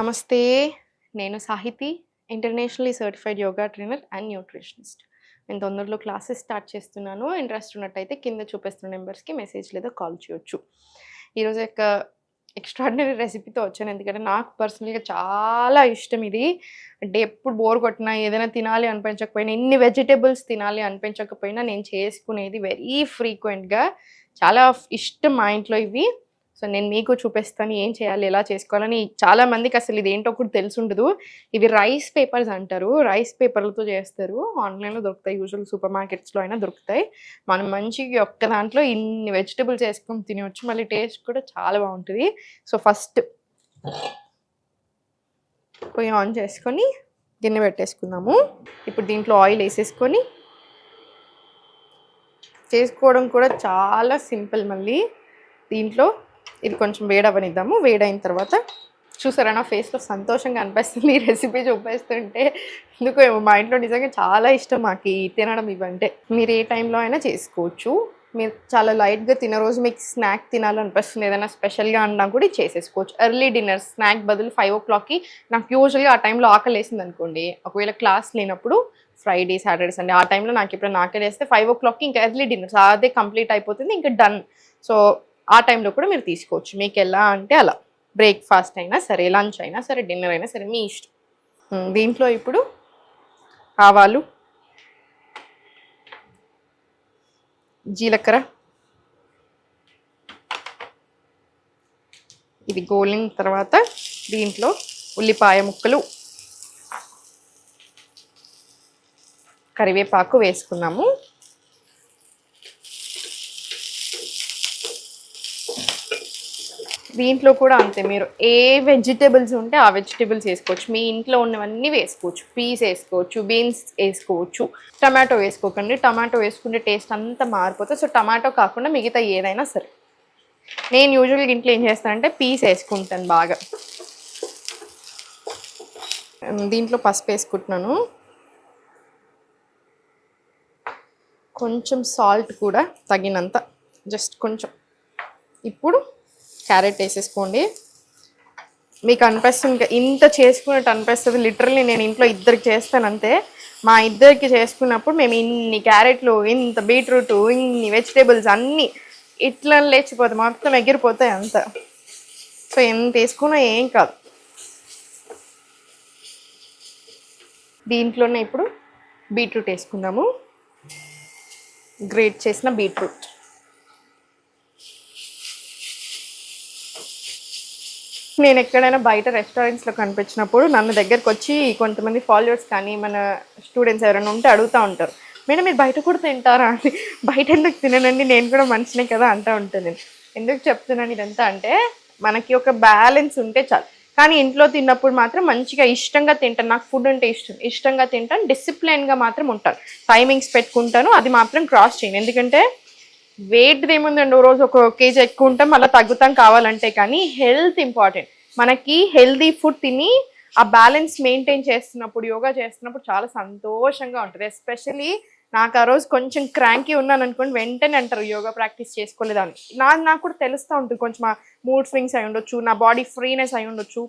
నమస్తే నేను Sahithi internationally certified yoga trainer and nutritionist. నేను తొందరలో క్లాసెస్ స్టార్ట్ చేస్తున్నాను. ఇంట్రెస్ట్ ఉన్నట్టయితే కింద చూపిస్తున్న నెంబర్స్కి మెసేజ్ లేదా కాల్ చేయొచ్చు. ఈరోజు యొక్క ఎక్స్ట్రాడినరీ రెసిపీతో వచ్చాను. ఎందుకంటే నాకు పర్సనల్గా చాలా ఇష్టం ఇది. అంటే ఎప్పుడు బోర్ కొట్టినా ఏదైనా తినాలి అనిపించకపోయినా ఎన్ని వెజిటేబుల్స్ తినాలి అనిపించకపోయినా నేను చేసుకునేది వెరీ ఫ్రీక్వెంట్గా. చాలా ఇష్టం మా ఇంట్లో ఇవి. సో నేను మీకు చూపిస్తాను ఏం చేయాలి ఎలా చేసుకోవాలని. చాలా మందికి అసలు ఇది ఏంటో కూడా తెలుసుండదు ఇవి రైస్ పేపర్స్ అంటారు. రైస్ పేపర్లతో చేస్తారు. ఆన్లైన్లో దొరుకుతాయి. యూజువల్ సూపర్ మార్కెట్స్లో అయినా దొరుకుతాయి. మనం మంచిగా ఒక్క దాంట్లో ఇన్ని వెజిటబుల్స్ వేసుకొని తినవచ్చు మళ్ళీ టేస్ట్ కూడా చాలా బాగుంటుంది. సో ఫస్ట్ పొయ్యి ఆన్ చేసుకొని గిన్నె పెట్టేసుకుందాము. ఇప్పుడు దీంట్లో ఆయిల్ వేసేసుకొని చేసుకోవడం కూడా చాలా సింపుల్ మళ్ళీ. దీంట్లో ఇది కొంచెం వేడవనిద్దాము వేడైన తర్వాత చూసారా నా ఫేస్లో సంతోషంగా అనిపిస్తుంది ఈ రెసిపీ చూపిస్తుంటే. ఎందుకు మా ఇంట్లో నిజంగా చాలా ఇష్టం మాకు తినడం ఇవంటే. మీరు ఏ టైంలో అయినా చేసుకోవచ్చు. మీరు చాలా లైట్గా తిన రోజు మీకు స్నాక్ తినాలనిపిస్తుంది. ఏదైనా స్పెషల్గా అన్నా కూడా చేసేసుకోవచ్చు. ఎర్లీ డిన్నర్ స్నాక్ బదులు ఫైవ్ ఓ క్లాక్కి నాకు యూజువల్గా ఆ టైంలో ఆకలి వేసింది అనుకోండి. ఒకవేళ క్లాస్ లేనప్పుడు ఫ్రైడే సాటర్డే సండే ఆ టైంలో నాకు ఇప్పుడు ఆకలి వేస్తే ఫైవ్ ఓ క్లాక్కి ఇంకా ఎర్లీ డిన్నర్ అదే కంప్లీట్ అయిపోతుంది ఇంకా డన్ సో ఆ టైంలో కూడా మీరు తీసుకోవచ్చు. మీకు ఎలా అంటే అలా. బ్రేక్ఫాస్ట్ అయినా సరే లంచ్ అయినా సరే డిన్నర్ అయినా సరే మీ ఇష్టం. దీంట్లో ఇప్పుడు ఆవాలు జీలకర్ర ఇది గోలిన తర్వాత దీంట్లో ఉల్లిపాయ ముక్కలు కరివేపాకు వేసుకున్నాము. దీంట్లో కూడా అంతే మీరు ఏ వెజిటేబుల్స్ ఉంటే ఆ వెజిటేబుల్స్ వేసుకోవచ్చు. మీ ఇంట్లో ఉన్నవన్నీ వేసుకోవచ్చు. పీస్ వేసుకోవచ్చు బీన్స్ వేసుకోవచ్చు టమాటో వేసుకోకండి. టమాటో వేసుకుంటే టేస్ట్ అంతా మారిపోతుంది. సో టమాటో కాకుండా మిగతా ఏదైనా సరే. నేను యూజువల్గా ఇంట్లో ఏం చేస్తానంటే పీస్ వేసుకుంటాను బాగా. దీంట్లో పసుపు వేసుకుంటున్నాను. కొంచెం సాల్ట్ కూడా తగినంత జస్ట్ కొంచెం. ఇప్పుడు క్యారెట్ వేసేసుకోండి. మీకు అనిపిస్తుంది ఇంత చేసుకున్నట్టు అనిపిస్తుంది. లిటరల్లీ నేను ఇంట్లో ఇద్దరికి చేస్తాను అంతే. మా ఇద్దరికి చేసుకున్నప్పుడు మేము ఇన్ని క్యారెట్లు ఇంత బీట్రూట్ ఇన్ని వెజిటేబుల్స్ అన్నీ ఇట్లా లేచిపోతాయి. మొత్తం ఎగిరిపోతాయి అంత. సో ఎంత వేసుకున్నా ఏం కాదు. దీంట్లోనే ఇప్పుడు బీట్రూట్ వేసుకుందాము. గ్రేట్ చేసిన బీట్రూట్. నేను ఎక్కడైనా బయట రెస్టారెంట్స్లో కనిపించినప్పుడు నన్ను దగ్గరకు వచ్చి కొంతమంది ఫాలోవర్స్ కానీ మన స్టూడెంట్స్ ఎవరైనా ఉంటే అడుగుతూ ఉంటారు. మేడం మీరు బయట కూడా తింటారా అని బయట ఎందుకు తిననండి? నేను కూడా మనిషినే కదా అంటూ ఉంటాను నేను ఎందుకు చెప్తున్నాను ఇదంతా అంటే మనకి ఒక బ్యాలెన్స్ ఉంటే చాలు. కానీ ఇంట్లో తిన్నప్పుడు మాత్రం మంచిగా ఇష్టంగా తింటాను. నాకు ఫుడ్ అంటే ఇష్టం. ఇష్టంగా తింటాను డిసిప్లిన్గా మాత్రం ఉంటాను. టైమింగ్స్ పెట్టుకుంటాను అది మాత్రం క్రాస్ చేయను. ఎందుకంటే వెయిట్ ఏముందండి ఓ రోజు ఒక కేజీ ఎక్కువ ఉంటాం మళ్ళీ తగ్గుతాం కావాలంటే కానీ హెల్త్ ఇంపార్టెంట్ మనకి హెల్దీ ఫుడ్ తిని ఆ బ్యాలెన్స్ మెయింటైన్ చేస్తున్నప్పుడు యోగా చేస్తున్నప్పుడు చాలా సంతోషంగా ఉంటుంది. ఎస్పెషలీ నాకు ఆ రోజు కొంచెం క్రాంకీ ఉన్నాను అనుకోండి వెంటనే అంటారు యోగా ప్రాక్టీస్ చేసుకోలేదని. నా నాకు కూడా తెలుస్తూ ఉంటుంది కొంచెం మూడ్ స్వింగ్స్ అయి ఉండొచ్చు నా బాడీ ఫ్రీనెస్ అయి ఉండొచ్చు.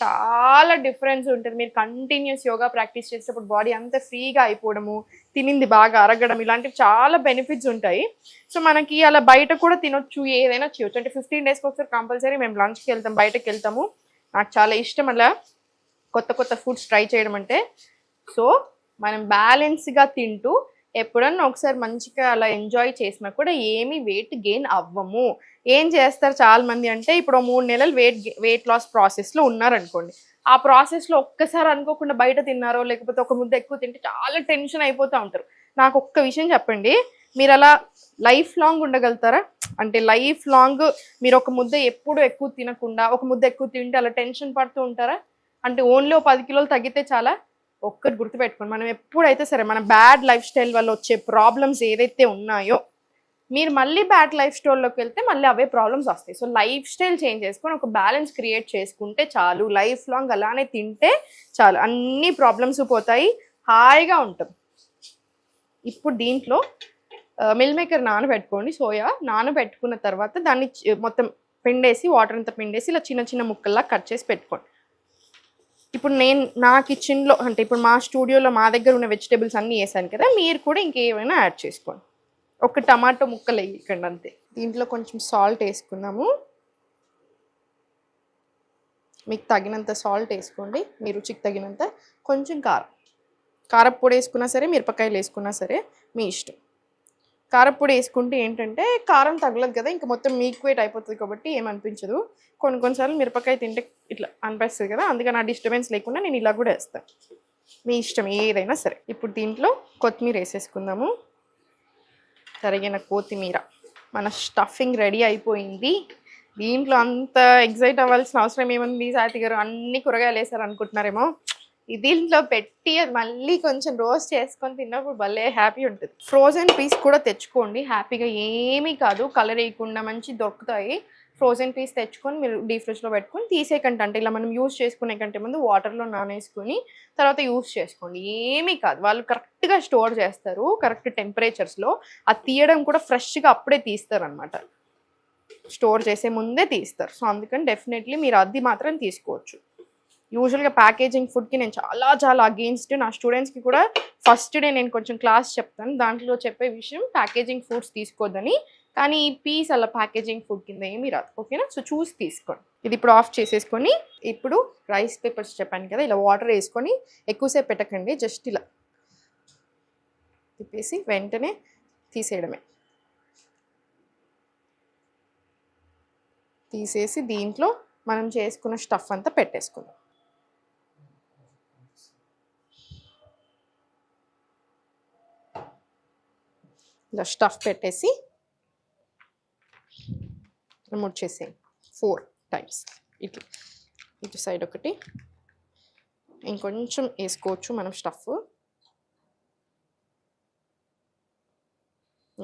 చాలా డిఫరెన్స్ ఉంటుంది. మీరు కంటిన్యూస్ యోగా ప్రాక్టీస్ చేసేటప్పుడు బాడీ అంత ఫ్రీగా అయిపోవడము తినింది బాగా అరగడం ఇలాంటివి చాలా బెనిఫిట్స్ ఉంటాయి. సో మనకి అలా బయట కూడా తినొచ్చు ఏదైనా చేయొచ్చు. అంటే ఫిఫ్టీన్ డేస్కి ఒకసారి కంపల్సరీ మేము లంచ్కి వెళ్తాం బయటకు వెళ్తాము. నాకు చాలా ఇష్టం అలా కొత్త కొత్త ఫుడ్స్ ట్రై చేయడం అంటే. సో మనం బ్యాలెన్స్గా తింటూ ఎప్పుడన్నా ఒకసారి మంచిగా అలా ఎంజాయ్ చేసినా కూడా ఏమీ వెయిట్ గెయిన్ అవ్వము. ఏం చేస్తారు చాలా మంది అంటే ఇప్పుడు మూడు నెలలు వెయిట్ వెయిట్ లాస్ ప్రాసెస్లో ఉన్నారనుకోండి. ఆ ప్రాసెస్లో ఒక్కసారి అనుకోకుండా బయట తిన్నారో లేకపోతే ఒక ముద్ద ఎక్కువ తింటే చాలా టెన్షన్ అయిపోతూ ఉంటారు. నాకు ఒక్క విషయం చెప్పండి. మీరు అలా లైఫ్ లాంగ్ ఉండగలుగుతారా? అంటే లైఫ్ లాంగ్ మీరు ఒక ముద్ద ఎప్పుడు ఎక్కువ తినకుండా ఒక ముద్ద ఎక్కువ తింటే అలా టెన్షన్ పడుతూ ఉంటారా? అంటే ఓన్లీ ఓ పది కిలోలు తగ్గితే చాలా? ఒక్కటి గుర్తుపెట్టుకోండి. మనం ఎప్పుడైతే సరే మన బ్యాడ్ లైఫ్ స్టైల్ వల్ల వచ్చే ప్రాబ్లమ్స్ ఏదైతే ఉన్నాయో మీరు మళ్ళీ బ్యాడ్ లైఫ్ స్టైల్లోకి వెళ్తే మళ్ళీ అవే ప్రాబ్లమ్స్ వస్తాయి. సో లైఫ్ స్టైల్ చేంజ్ చేసుకొని ఒక బ్యాలెన్స్ క్రియేట్ చేసుకుంటే చాలు. లైఫ్ లాంగ్ అలానే తింటే చాలు. అన్ని ప్రాబ్లమ్స్ పోతాయి. హాయిగా ఉంటాం. ఇప్పుడు దీంట్లో మిల్ మేకర్ నానబెట్టుకోండి సోయా నానబెట్టుకున్న తర్వాత దాన్ని మొత్తం పిండేసి వాటర్ అంతా పిండేసి ఇలా చిన్న చిన్న ముక్కల్లా కట్ చేసి పెట్టుకోండి. ఇప్పుడు నేను నా కిచెన్లో అంటే ఇప్పుడు మా స్టూడియోలో మా దగ్గర ఉన్న వెజిటేబుల్స్ అన్నీ వేసాను కదా మీరు కూడా ఇంకేమైనా యాడ్ చేసుకోండి. ఒక టమాటో ముక్కలు వేయకండి అంతే. దీంట్లో కొంచెం సాల్ట్ వేసుకున్నాము. మీకు తగినంత సాల్ట్ వేసుకోండి మీ రుచికి తగినంత. కొంచెం కారం. కారప్పొడి వేసుకున్నా సరే మిరపకాయలు వేసుకున్నా సరే మీ ఇష్టం. కారప్పొడి వేసుకుంటే ఏంటంటే కారం తగలదు కదా ఇంకా మొత్తం మీక్వేట్ అయిపోతుంది కాబట్టి ఏమనిపించదు కొన్ని కొన్నిసార్లు మిరపకాయ తింటే ఇట్లా అనిపిస్తుంది కదా అందుకని ఆ డిస్టర్బెన్స్ లేకుండా నేను ఇలా కూడా వేస్తాను మీ ఇష్టం ఏదైనా సరే. ఇప్పుడు దీంట్లో కొత్తిమీర వేసేసుకుందాము. తరిగిన కొత్తిమీర. మన స్టఫింగ్ రెడీ అయిపోయింది. దీంట్లో అంత ఎగ్జైట్ అవ్వాల్సిన అవసరం ఏముంది? సాతి గారు అన్ని కూరగాయలు వేసారు అనుకుంటున్నారేమో దీంట్లో పెట్టి అది మళ్ళీ కొంచెం రోస్ట్ చేసుకొని తిన్నప్పుడు భలే హ్యాపీ ఉంటుంది. ఫ్రోజన్ పీస్ కూడా తెచ్చుకోండి. హ్యాపీగా ఏమీ కాదు. కలర్ వేయకుండా మంచి దొరుకుతాయి. ఫ్రోజన్ పీస్ తెచ్చుకొని మీరు డీ ఫ్రిడ్జ్లో పెట్టుకొని తీసేకంటే అంటే ఇలా మనం యూస్ చేసుకునే కంటే ముందు వాటర్లో నానేసుకొని తర్వాత యూస్ చేసుకోండి. ఏమీ కాదు. వాళ్ళు కరెక్ట్గా స్టోర్ చేస్తారు. కరెక్ట్ టెంపరేచర్స్లో. అది తీయడం కూడా ఫ్రెష్గా అప్పుడే తీస్తారు అనమాట స్టోర్ చేసే ముందే తీస్తారు. సో అందుకని డెఫినెట్లీ మీరు అది మాత్రం తీసుకోవచ్చు. యూజువల్గా ప్యాకేజింగ్ ఫుడ్కి నేను చాలా చాలా అగెయిన్స్ట్ నా స్టూడెంట్స్కి కూడా ఫస్ట్ డే నేను కొంచెం క్లాస్ చెప్తాను. దాంట్లో చెప్పే విషయం ప్యాకేజింగ్ ఫుడ్స్ తీసుకోవద్దని కానీ ఈ పీస్ అలా ప్యాకేజింగ్ ఫుడ్ కింద ఏమీ రాదు. ఓకేనా సో చూసి తీసుకోండి. ఇది ఇప్పుడు ఆఫ్ చేసేసుకొని ఇప్పుడు రైస్ పేపర్స్ చెప్పాను కదా ఇలా వాటర్ వేసుకొని ఎక్కువసేపు పెట్టకండి జస్ట్ ఇలా తిప్పేసి వెంటనే తీసేయడమే. తీసేసి దీంట్లో మనం చేసుకున్న స్టఫ్ అంతా పెట్టేసుకుందాం. ఇలా స్టఫ్ పెట్టేసి ముడిచేసేయండి ఫోర్ టైమ్స్. ఇటు ఇటు సైడ్ ఒకటి. ఇంకొంచెం వేసుకోవచ్చు మనం స్టఫ్.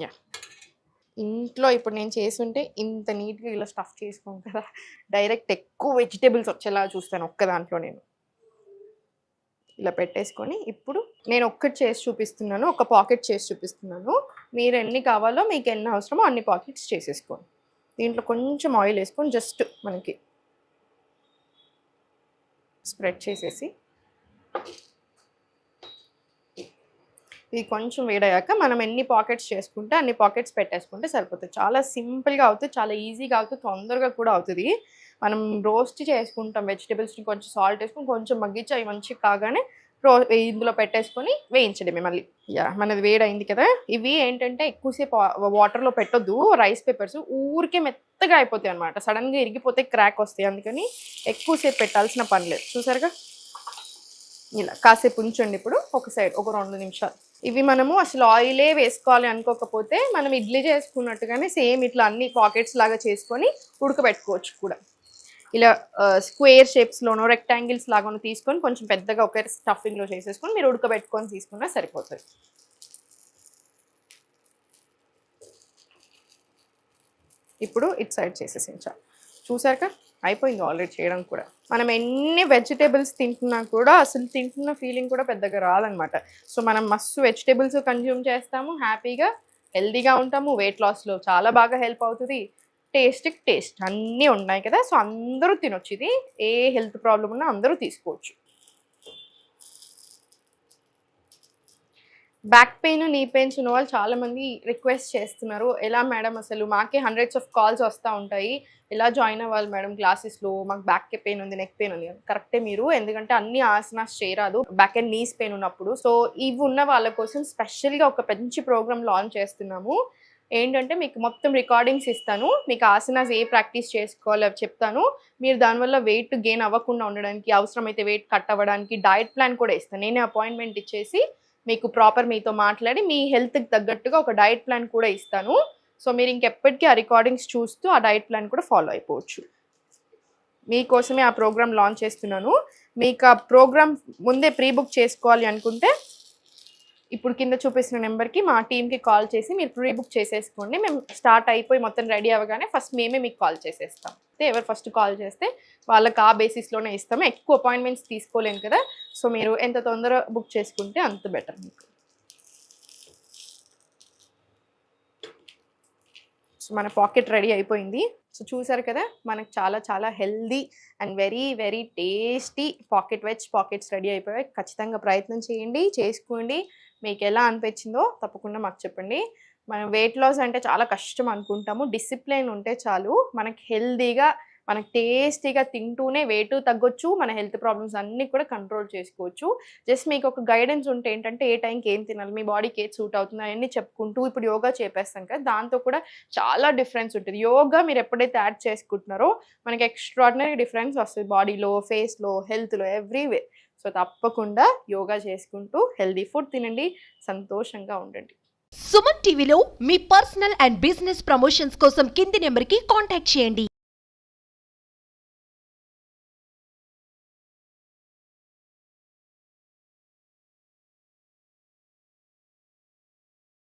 యా. ఇంట్లో ఇప్పుడు నేను చేస్తుంటే ఇంత నీట్గా ఇలా స్టఫ్ చేసుకోను కదా. డైరెక్ట్ ఎక్కువ వెజిటేబుల్స్ వచ్చేలా చూస్తాను ఒక్క దాంట్లో నేను. ఇలా పెట్టేసుకొని ఇప్పుడు నేను ఒక్కటి చేసి చూపిస్తున్నాను ఒక పాకెట్ చేసి చూపిస్తున్నాను. మీరు ఎన్ని కావాలో మీకు ఎన్ని అవసరమో అన్ని పాకెట్స్ చేసేసుకోండి. దీంట్లో కొంచెం ఆయిల్ వేసుకొని జస్ట్ మనకి స్ప్రెడ్ చేసేసి ఇది కొంచెం వేడయ్యాక మనం ఎన్ని పాకెట్స్ చేసుకుంటే అన్ని పాకెట్స్ పెట్టేసుకుంటే సరిపోతుంది. చాలా సింపుల్గా అవుతుంది చాలా ఈజీగా అవుతుంది తొందరగా కూడా అవుతుంది. మనం రోస్ట్ చేసుకుంటాం వెజిటేబుల్స్ని కొంచెం సాల్ట్ వేసుకుని కొంచెం మగ్గించి అవి మంచిగా కాగానే రో ఇందులో పెట్టేసుకొని వేయించడమే మళ్ళీ. యా మనది వేడైంది కదా. ఇవి ఏంటంటే ఎక్కువసేపు వాటర్లో పెట్టొద్దు రైస్ పేపర్స్ ఊరికే మెత్తగా అయిపోతాయి అనమాట సడన్గా ఇరిగిపోతే క్రాక్ వస్తాయి. అందుకని ఎక్కువసేపు పెట్టాల్సిన పని లేదు. చూసారుగా? ఇలా కాసేపు ఉంచండి ఇప్పుడు. ఒక సైడ్ ఒక రెండు నిమిషాలు. ఇవి మనము అసలు ఆయిలే వేసుకోవాలి అనుకోకపోతే మనం ఇడ్లీ చేసుకున్నట్టుగానే సేమ్ ఇట్లా అన్ని పాకెట్స్ లాగా చేసుకొని ఉడకబెట్టుకోవచ్చు కూడా. ఇలా స్క్వేర్ షేప్స్లోనో రెక్టాంగిల్స్ లాగానో తీసుకొని కొంచెం పెద్దగా ఒకే స్టఫింగ్లో చేసేసుకొని మీరు ఉడకబెట్టుకొని తీసుకున్నా సరిపోతుంది. ఇప్పుడు ఇట్ సైడ్ చేసేసించాలి చూసాక అయిపోయింది ఆల్రెడీ చేయడం కూడా. మనం ఎన్ని వెజిటేబుల్స్ తింటున్నా కూడా అసలు తింటున్న ఫీలింగ్ కూడా పెద్దగా రాదనమాట. సో మనం మస్తు వెజిటేబుల్స్ కన్జ్యూమ్ చేస్తాము హ్యాపీగా హెల్దీగా ఉంటాము వెయిట్ లాస్లో చాలా బాగా హెల్ప్ అవుతుంది. టేస్ట్కి టేస్ట్ అన్నీ ఉన్నాయి కదా సో అందరూ తినొచ్చు. ఇది ఏ హెల్త్ ప్రాబ్లం ఉన్నా అందరూ తీసుకోవచ్చు. బ్యాక్ పెయిన్ నీ పెయిన్స్ ఉన్న వాళ్ళు చాలామంది రిక్వెస్ట్ చేస్తున్నారు. ఎలా మేడం అసలు? మాకే హండ్రెడ్స్ ఆఫ్ కాల్స్ వస్తూ ఉంటాయి. ఎలా జాయిన్ అవ్వాలి మేడం క్లాసెస్లో మాకు బ్యాక్ పెయిన్ ఉంది నెక్ పెయిన్ ఉంది. కరెక్టే మీరు. ఎందుకంటే అన్ని ఆసనాస్ చేయరాదు. బ్యాక్ అండ్ నీస్ పెయిన్ ఉన్నప్పుడు. సో ఇవి ఉన్న వాళ్ళ కోసం స్పెషల్గా ఒక మంచి ప్రోగ్రామ్ లాంచ్ చేస్తున్నాము. ఏంటంటే మీకు మొత్తం రికార్డింగ్స్ ఇస్తాను. మీకు ఆసనాస్ ఏ ప్రాక్టీస్ చేసుకోవాలో చెప్తాను. మీరు దానివల్ల వెయిట్ గెయిన్ అవ్వకుండా ఉండడానికి అవసరమైతే వెయిట్ కట్ అవ్వడానికి డయట్ ప్లాన్ కూడా ఇస్తాను. నేనే అపాయింట్మెంట్ ఇచ్చేసి మీకు ప్రాపర్ మీతో మాట్లాడి మీ హెల్త్కి తగ్గట్టుగా ఒక డయట్ ప్లాన్ కూడా ఇస్తాను. సో మీరు ఇంకెప్పటికీ ఆ రికార్డింగ్స్ చూస్తూ ఆ డయట్ ప్లాన్ కూడా ఫాలో అయిపోవచ్చు. మీకోసమే ఆ ప్రోగ్రామ్ లాంచ్ చేస్తున్నాను. మీకు ఆ ప్రోగ్రామ్ ముందే ప్రీ బుక్ చేసుకోవాలి అనుకుంటే ఇప్పుడు కింద చూపిస్తున్న నెంబర్కి మా టీమ్కి కాల్ చేసి మీరు ప్రీ బుక్ చేసేసుకోండి. మేము స్టార్ట్ అయిపోయి మొత్తం రెడీ అవ్వగానే ఫస్ట్ మేమే మీకు కాల్ చేసేస్తాం. అయితే ఎవరు ఫస్ట్ కాల్ చేస్తే వాళ్ళకి ఆ బేసిస్లోనే ఇస్తాము. ఎక్కువ అపాయింట్మెంట్స్ తీసుకోలేము కదా. సో మీరు ఎంత తొందర బుక్ చేసుకుంటే అంత బెటర్ మీకు. మన పాకెట్ రెడీ అయిపోయింది. సో చూసారు కదా మనకు చాలా చాలా healthy and very very tasty pocket veg pockets ready అయిపోయాయి. ఖచ్చితంగా ప్రయత్నం చేయండి చేసుకోండి. మీకు ఎలా అనిపించిందో తప్పకుండా మాకు చెప్పండి. మనం వెయిట్ లాస్ అంటే చాలా కష్టం అనుకుంటాము. డిసిప్లిన్ ఉంటే చాలు. మనకి హెల్దీగా మనకు టేస్టీగా తింటూనే వెయిట్ తగ్గొచ్చు మన హెల్త్ ప్రాబ్లమ్స్ అన్నీ కూడా కంట్రోల్ చేసుకోవచ్చు. జస్ట్ మీకు ఒక గైడెన్స్ ఉంటే ఏంటంటే ఏ టైంకి ఏం తినాలి మీ బాడీకి ఏది సూట్ అవుతుంది అవన్నీ చెప్పుకుంటూ ఇప్పుడు యోగా చేపేస్తాం కదా దాంతో కూడా చాలా డిఫరెన్స్ ఉంటుంది. యోగా మీరు ఎప్పుడైతే యాడ్ చేసుకుంటున్నారో మనకి ఎక్స్ట్రాడినరీ డిఫరెన్స్ వస్తుంది బాడీలో ఫేస్లో హెల్త్లో ఎవ్రీవే సో తప్పకుండా యోగా చేసుకుంటూ హెల్దీ ఫుడ్ తినండి సంతోషంగా ఉండండి. సుమన్ టీవీలో మీ పర్సనల్ అండ్ బిజినెస్ ప్రమోషన్స్ కోసం కింది నెంబర్కి కాంటాక్ట్ చేయండి.